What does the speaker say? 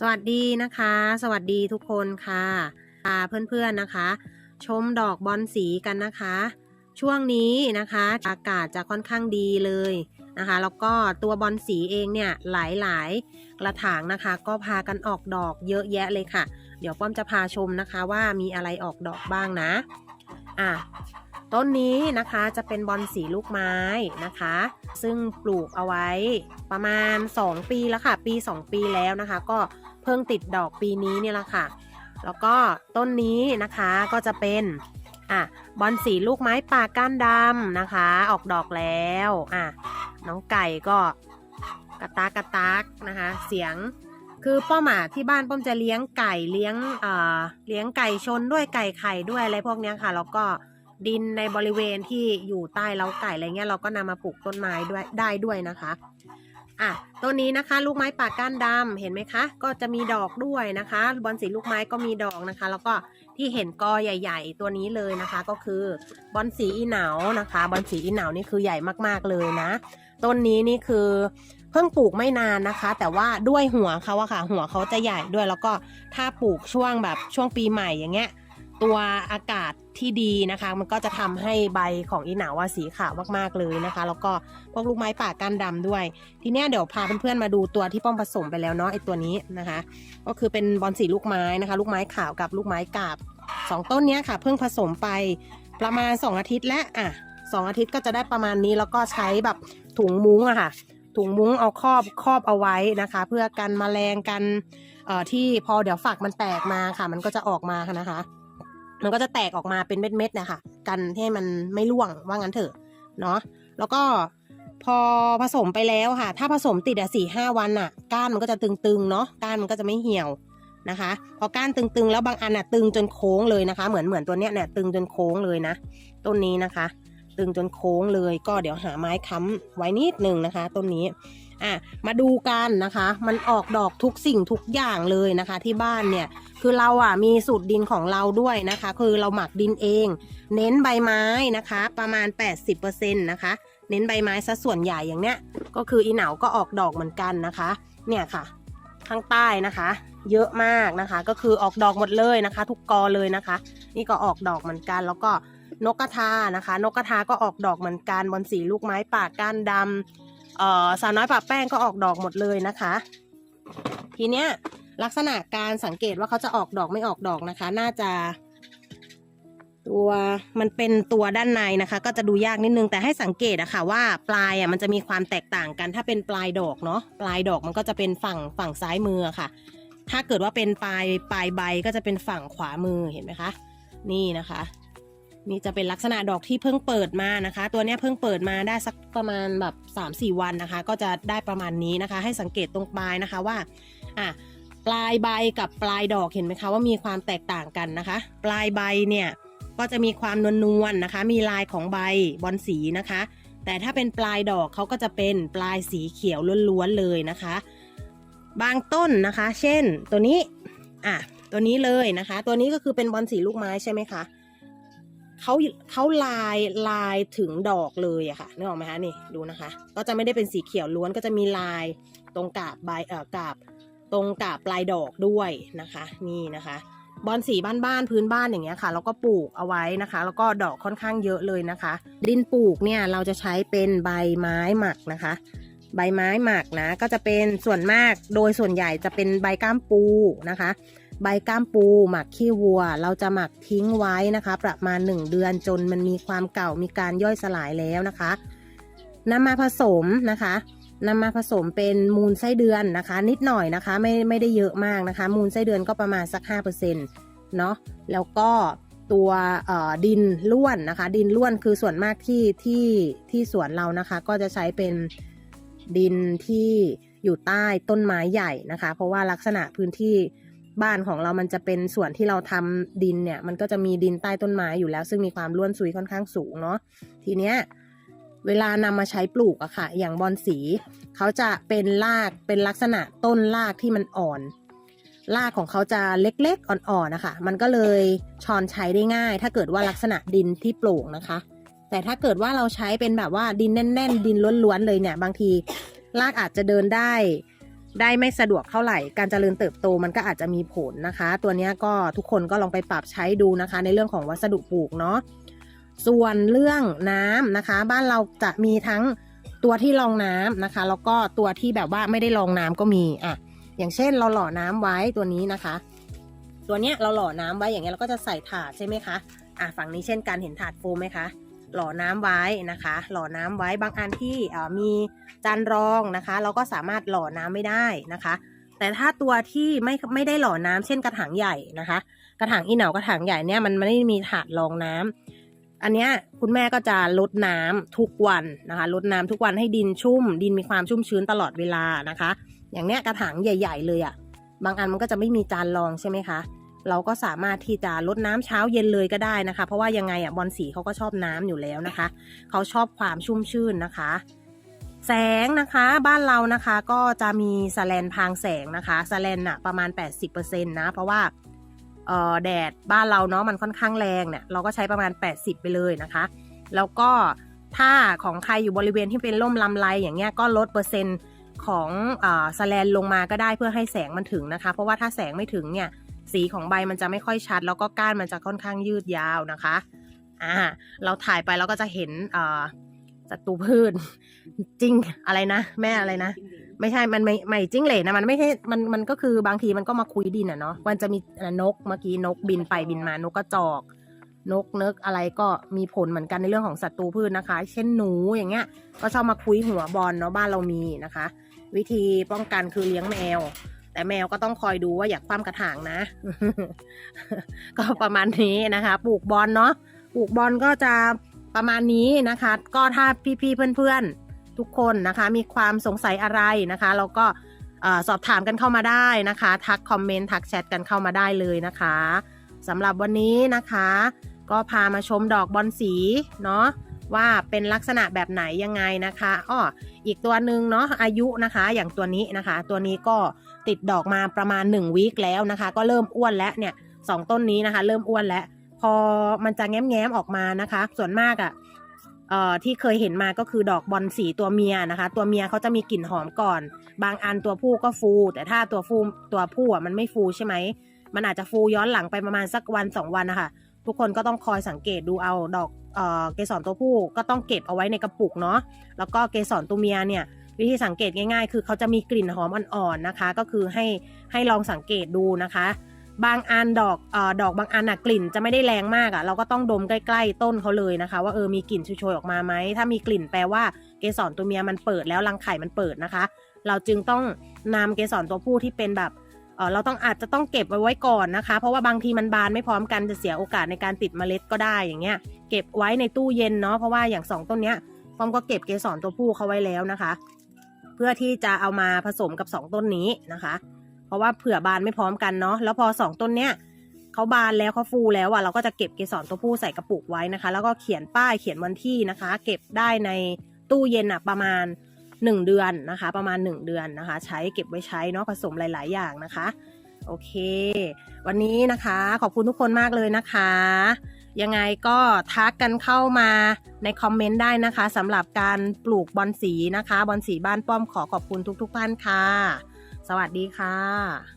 สวัสดีนะคะ สวัสดีทุกคนค่ะพาเพื่อนๆนะคะ ชมดอกบอนสีกันนะคะ ช่วงนี้นะคะอากาศจะค่อนข้างดีเลยนะคะ แล้วก็ตัวบอนสีเองเนี่ยหลายๆกระถางนะคะ ก็พากันออกดอกเยอะแยะเลยค่ะ เดี๋ยวป้อมจะพาชมนะคะว่ามีอะไรออกดอกบ้างนะอะต้นนี้นะคะจะเป็นบอนสีลูกไม้นะคะ ซึ่งปลูกเอาไว้ประมาณ 2 ปีแล้วค่ะ ปี 2 ปีแล้วนะคะ ก็ เพิ่งติดดอกปีนี้เนี่ยแหละค่ะ แล้วก็ต้นนี้นะคะก็จะเป็นอะบอนสีลูกไม้ป่าก้านดำนะคะ ออกดอกแล้วอะน้องไก่ก็กระตากกระตากนะคะ เสียงคือป้อมอะที่บ้านป้อมจะเลี้ยงไก่เลี้ยงเอ่อเลี้ยงไก่ชนด้วยไก่ไข่ด้วยอะไรพวกเนี้ยค่ะ แล้วก็ดินในบริเวณที่อยู่ใต้เล้าไก่อะไรเงี้ยเราก็นำมาปลูกต้นไม้ด้วยได้ด้วยนะคะ อะต้นนี้นะคะลูกไม้ป่าก้านดำเห็นไหมคะ ก็จะมีดอกด้วยนะคะบอนสีลูกไม้ก็มีดอกนะคะ แล้วก็ที่เห็นกอใหญ่ ๆ ตัวนี้เลยนะคะ ก็คือบอนสีอีเหนานะคะ บอนสีอีเหนานี่คือใหญ่มากๆเลยนะ ต้นนี้นี่คือเพิ่งปลูกไม่นานนะคะ แต่ว่าด้วยหัวเขาอะค่ะ หัวเขาจะใหญ่ด้วยแล้วก็ถ้าปลูกช่วงแบบช่วงปีใหม่อย่างเงี้ย ตัวอากาศที่ดีนะคะ มันก็จะทำให้ใบของอีหนาว่าสีขาวมากๆเลยนะคะ แล้วก็พวกลูกไม้ป่าก้านดำด้วย ทีนี้เดี๋ยวพาเพื่อนๆมาดูตัวที่ป้อมผสมไปแล้วเนาะไอตัวนี้นะคะ ก็คือเป็นบอลสีลูกไม้นะคะ ลูกไม้ขาวกับลูกไม้กาบสองต้นนี้ค่ะ เพิ่งผสมไปประมาณ 2 อาทิตย์และอะสองอาทิตย์ก็จะได้ประมาณนี้แล้วก็ใช้แบบถุงมุ้งอะค่ะ ถุงมุ้งเอาครอบครอบเอาไว้นะคะ เพื่อกันแมลงกันเอ่อที่พอเดี๋ยวฝักมันแตกมาค่ะ มันก็จะออกมานะคะ มันก็จะแตกออกมาเป็นเม็ดๆนะคะกันให้มันไม่ร่วงว่างั้นเถอะเนาะแล้วก็พอผสมไปแล้วค่ะ ถ้าผสมติดอะสี่ห้าวันอะ ก้านมันก็จะตึงๆเนาะก้านมันก็จะไม่เหี่ยวนะคะ พอก้านตึงๆ แล้วบางอันอะตึงจนโค้งเลยนะคะ เหมือนเหมือนตัวเนี้ยเนี่ยตึงจนโค้งเลยนะต้นนี้นะคะ ตึงจนโค้งเลยก็เดี๋ยวหาไม้ค้ำไว้นิดหนึ่งนะคะ ต้นนี้ อะมาดูกันนะคะ มันออกดอกทุกสิ่งทุกอย่างเลยนะคะ ที่บ้านเนี่ยคือเราอะมีสูตรดินของเราด้วยนะคะ คือเราหมักดินเอง เน้นใบไม้นะคะ ประมาณ 80%นะคะ เน้นใบไม้ซะส่วนใหญ่อย่างเนี้ย ก็คืออีเหนาก็ออกดอกเหมือนกันนะคะ เนี่ยค่ะ ข้างใต้นะคะ เยอะมากนะคะ ก็คือออกดอกหมดเลยนะคะ ทุกกอเลยนะคะ นี่ก็ออกดอกเหมือนกันแล้วก็นกกระทานะคะ นกกระทาก็ออกดอกเหมือนกันบอนสีลูกไม้ป่าก้านดำเอ่อ สาวน้อยป่าแป้งก็ออกดอกหมดเลยนะคะ ทีเนี้ยลักษณะการสังเกตว่าเขาจะออกดอกไม่ออกดอกนะคะ น่าจะ ตัวมันเป็นตัวด้านในนะคะ ก็จะดูยากนิดนึงแต่ให้สังเกตอะค่ะว่าปลายอะมันจะมีความแตกต่างกัน ถ้าเป็นปลายดอกเนาะปลายดอกมันก็จะเป็นฝั่งฝั่งซ้ายมือะค่ะ ถ้าเกิดว่าเป็นปลายปลายใบก็จะเป็นฝั่งขวามือเห็นไหมคะ นี่นะคะ นี่จะเป็นลักษณะดอกที่เพิ่งเปิดมานะคะ ตัวนี้เพิ่งเปิดมาได้สักประมาณแบบ 3-4 วันนะคะ ก็จะได้ประมาณนี้นะคะ ให้สังเกตตรงปลายนะคะว่าอะปลายใบกับปลายดอกเห็นไหมคะว่ามีความแตกต่างกันนะคะ ปลายใบเนี่ยก็จะมีความนวลๆนะคะ มีลายของใบบอลสีนะคะ แต่ถ้าเป็นปลายดอกเขาก็จะเป็นปลายสีเขียวล้วนๆเลยนะคะ บางต้นนะคะ เช่นตัวนี้อะตัวนี้เลยนะคะ ตัวนี้ก็คือเป็นบอลสีลูกไม้ใช่ไหมคะ เขาเขาลายลายถึงดอกเลยอะค่ะนึกออกไหมคะนี่ดูนะคะ ก็จะไม่ได้เป็นสีเขียวล้วนก็จะมีลายตรงกาบใบเอ่อกาบตรงกับปลายดอกด้วยนะคะนี่นะคะบอนสีบ้านๆพื้นบ้านอย่างเงี้ยค่ะแล้วก็ปลูกเอาไว้นะคะ แล้วก็ดอกค่อนข้างเยอะเลยนะคะ ดินปลูกเนี่ยเราจะใช้เป็นใบไม้หมักนะคะ ใบไม้หมักนะก็จะเป็นส่วนมากโดยส่วนใหญ่จะเป็นใบก้ามปูนะคะ ใบก้ามปู หมักขี้วัว เราจะหมักทิ้งไว้นะคะ ประมาณ 1 เดือนจนมันมีความเก่ามีการย่อยสลายแล้วนะคะนำมาผสมนะคะนำมาผสมเป็นมูลไส้เดือนนะคะ นิดหน่อยนะคะ ไม่ไม่ได้เยอะมากนะคะ มูลไส้เดือนก็ประมาณสัก5%เนาะแล้วก็ตัวดินล้วนนะคะ ดินล้วนคือส่วนมากที่ที่ที่สวนเรานะคะ ก็จะใช้เป็นดินที่อยู่ใต้ต้นไม้ใหญ่นะคะ เพราะว่าลักษณะพื้นที่ บ้านของเรามันจะเป็นส่วนที่เราทำดินเนี่ย มันก็จะมีดินใต้ต้นไม้อยู่แล้ว ซึ่งมีความร่วนซุยค่อนข้างสูงเนาะทีเนี้ยเวลานำมาใช้ปลูกอะค่ะ อย่างบอนสีเขาจะเป็นรากเป็นลักษณะต้นรากที่มันอ่อนรากของเขาจะเล็กๆอ่อนๆนะคะ มันก็เลยชอนใช้ได้ง่าย ถ้าเกิดว่าลักษณะดินที่โปร่งนะคะ แต่ถ้าเกิดว่าเราใช้เป็นแบบว่าดินแน่น ๆ ดินล้วนๆเลยเนี่ย บางทีรากอาจจะเดินได้ ได้ไม่สะดวกเท่าไหร่ การเจริญเติบโตมันก็อาจจะมีผลนะคะ ตัวนี้ก็ทุกคนก็ลองไปปรับใช้ดูนะคะ ในเรื่องของวัสดุปลูกเนาะส่วนเรื่องน้ำนะคะ บ้านเราจะมีทั้งตัวที่รองน้ำนะคะ แล้วก็ตัวที่แบบว่าไม่ได้รองน้ำก็มีอะอย่างเช่นเราหล่อน้ำไว้ตัวนี้นะคะ ตัวเนี้ยเราหล่อน้ำไว้อย่างเงี้ยเราก็จะใส่ถาดใช่ไหมคะอะฝั่งนี้เช่นกันเห็นถาดโฟมไหมคะ หล่อน้ำไว้นะคะ หล่อน้ำไว้บางอันที่มีจานรองนะคะ เราก็สามารถหล่อน้ำไม่ได้นะคะ แต่ถ้าตัวที่ไม่ไม่ได้หล่อน้ำเช่นกระถางใหญ่นะคะ กระถางอีเหนากระถางใหญ่เนี่ยมันไม่ได้มีถาดรองน้ำอันเนี้ยคุณแม่ก็จะลดน้ำทุกวันนะคะลดน้ำทุกวันให้ดินชุ่ม ดินมีความชุ่มชื้นตลอดเวลานะคะ อย่างเนี้ยกระถางใหญ่ ๆ เลยอะ่ะบางอันมันก็จะไม่มีจานรองใช่ไหมคะ เราก็สามารถที่จะลดน้ำเช้าเย็นเลยก็ได้นะคะ เพราะว่ายังไงอะบอลสีเขาก็ชอบน้ำอยู่แล้วนะคะ เขาชอบความชุ่มชื่นนะคะ แสงนะคะบ้านเรานะคะก็จะมีสแลนพางแสงนะคะสแลนอะประมาณ 80%นะเพราะว่าเอ่อแดดบ้านเราเนาะมันค่อนข้างแรงเนี่ยเราก็ใช้ประมาณ 80 ไปเลยนะคะ แล้วก็ถ้าของใครอยู่บริเวณที่เป็นร่มลำไรอย่างเงี้ยก็ลดเปอร์เซ็นต์ของอาสแลนลงมาก็ได้เพื่อให้แสงมันถึงนะคะ เพราะว่าถ้าแสงไม่ถึงเนี่ย สีของใบมันจะไม่ค่อยชัด แล้วก็ก้านมันจะค่อนข้างยืดยาวนะคะอ่าเราถ่ายไปเราก็จะเห็นอ่าศัตรูพืชจริงอะไรนะแม่อะไรนะ ไม่ใช่มันไม่ไม่จิ้งเหลนนะมันไม่ใช่มันมันก็คือบางทีมันก็มาคุยดินอะเนาะมันจะมีนกเมื่อกี้นกบินไปบินมานกกระจอก นกเนกอะไรก็มีผลเหมือนกันในเรื่องของศัตรูพืชนะคะ เช่นหนูอย่างเงี้ย ก็ชอบมาคุยหัวบอลเนาะบ้านเรามีนะคะ วิธีป้องกันคือเลี้ยงแมว แต่แมวก็ต้องคอยดูว่าอยากคว่ำกระถางนะ ก็ประมาณนี้นะคะ ปลูกบอลเนาะปลูกบอลก็จะประมาณนี้นะคะ ก็ถ้าพี่ๆเพื่อนๆทุกคนนะคะ มีความสงสัยอะไรนะคะเราก็สอบถามกันเข้ามาได้นะคะ ทักคอมเมนต์ทักแชทกันเข้ามาได้เลยนะคะสำหรับวันนี้นะคะ ก็พามาชมดอกบอลสีเนาะว่าเป็นลักษณะแบบไหนยังไงนะคะอ้ออีกตัวหนึ่งเนาะอายุนะคะ อย่างตัวนี้นะคะ ตัวนี้ก็ ติดดอกมาประมาณ1วีคแล้วนะคะ ก็เริ่มอ้วนแล้วเนี่ยสองต้นนี้นะคะ เริ่มอ้วนแล้ว พอมันจะแง้มๆออกมานะคะ ส่วนมากอะ่ะเอ่อที่เคยเห็นมาก็คือดอกบอลสีตัวเมียนะคะ ตัวเมียเขาจะมีกลิ่นหอมก่อน บางอันตัวผู้ก็ฟู แต่ถ้าตัวฟูตัวผู้อะมันไม่ฟูใช่ไหมมันอาจจะฟูย้อนหลังไปประมาณสักวันสองวันนะคะทุกคนก็ต้องคอยสังเกตดูเอาดอกเอ่อเกสรตัวผู้ก็ต้องเก็บเอาไว้ในกระปุกเนาะแล้วก็เกสรตัวเมียเนี่ย วิธีสังเกตง่ายๆ คือเขาจะมีกลิ่นหอมอ่อนๆนะคะ ก็คือให้ให้ลองสังเกตดูนะคะ บางอันดอกออดอกบางอันอะกลิ่นจะไม่ได้แรงมากอะเราก็ต้องดมใกล้ๆต้นเขาเลยนะคะ ว่าเออมีกลิ่นโชยๆออกมาไหมถ้ามีกลิ่นแปลว่าเกสรตัวเมียมันเปิดแล้วรังไข่มันเปิดนะคะ เราจึงต้องนำเกสรตัวผู้ที่เป็นแบบเราต้องอาจจะต้องเก็บไว้ไว้ก่อนนะคะ เพราะว่าบางทีมันบานไม่พร้อมกันจะเสียโอกาสในการติดเมล็ดก็ได้อย่างเงี้ย เก็บไว้ในตู้เย็นเนาะเพราะว่าอย่างสองต้นเนี้ยฟอมก็เก็บเกสรตัวผู้เขาไว้แล้วนะคะ เพื่อที่จะเอามาผสมกับสองต้นนี้นะคะ เพราะว่าเผื่อบานไม่พร้อมกันเนาะแล้วพอสองต้นเนี้ยเขาบานแล้วเขาฟูแล้วอะเราก็จะเก็บเกสรตัวผู้ใส่กระปุกไว้นะคะ แล้วก็เขียนป้ายเขียนวันที่นะคะ เก็บได้ในตู้เย็นอะประมาณ 1 เดือนนะคะ ประมาณ 1 เดือนนะคะ ใช้เก็บไว้ใช้เนาะผสมหลาย ๆ อย่างนะคะ โอเค วันนี้นะคะ ขอบคุณทุกคนมากเลยนะคะ ยังไงก็ทักกันเข้ามาในคอมเมนต์ได้นะคะสำหรับการปลูกบอนสีนะคะ บอนสีบ้านป้อมขอขอบคุณทุกๆท่านค่ะ สวัสดีค่ะ